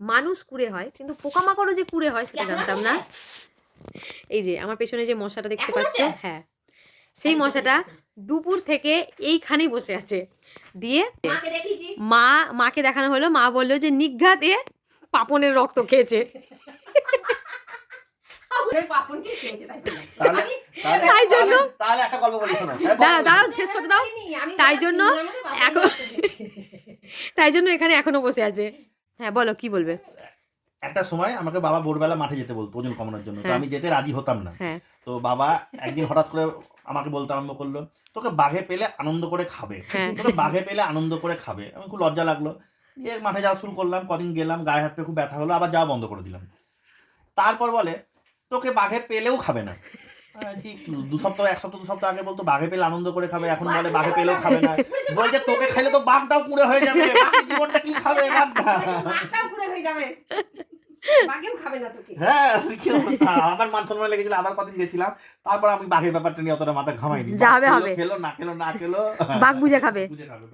মানুষ কুড়ে হয় কিন্তু পোকামাকড়ও যে কুড়ে হয় সেটা জানতাম না। এই যে আমার পেছনে যে মশাটা দেখতে পাচ্ছ হ্যাঁ। সেই মশাটা দুপুর থেকে এইখানেই বসে আছে। দিয়ে মা মাকে দেখানো হলো মা বলল যে নিঘাত এ পাপনের রক্ত খেয়েছে। তাই জন্য- দাঁড়াও দাঁড়াও শেষ করতে দাও। তাই জন্য এখন- তাই জন্য এখানে এখনও বসে আছে। হ্যাঁ বলো কি বলবে? একটা সময় আমাকে বাবা ভোরবেলা মাঠে যেতে বলতো ওজন কমানোর জন্য। তো হ্যাঁ। আমি যেতে রাজি হতাম না। হ্যাঁ। তো বাবা একদিন হঠাৎ করে আমাকে বলতে আরম্ভ করল তোকে বাঘে পেলে আনন্দ করে খাবে। হ্যাঁ। তোকে বাঘে পেলে আনন্দ করে খাবে। আমি খুব লজ্জা লাগল। দিয়ে মাঠে যাওয়া শুরু করলাম কদিন গেলাম গায়ে হাত পেয়ে খুব ব্যথা হলো আবার যাওয়া বন্ধ করে দিলাম। তারপর বলে তোকে বাঘে পেলেও খাবে না। আমি বলছি, দু সপ্তাহ এক সপ্তাহ দু সপ্তাহ আগে বলতো বাঘে পেলে আনন্দ করে খাবে এখন বলে বাঘে পেলেও খাবে না। বলছে তোকে খাইলে তো বাঘটাও পুড়ে হয়ে যাবে বাকি জীবনটা কি খাবে বাঘটা? মাঠটাও পুরো হয়ে যাবে। হ্যাঁ মান সম্মান লেগেছিল আবার কদিন গেছিলাম তারপর আমি বাঘের ব্যাপারটা নিয়ে অতটা মাথা ঘামাইনি। যা খেলো, না খেলো না খেলো। বাঘ বুঝে খাবে। বুঝে খাবে।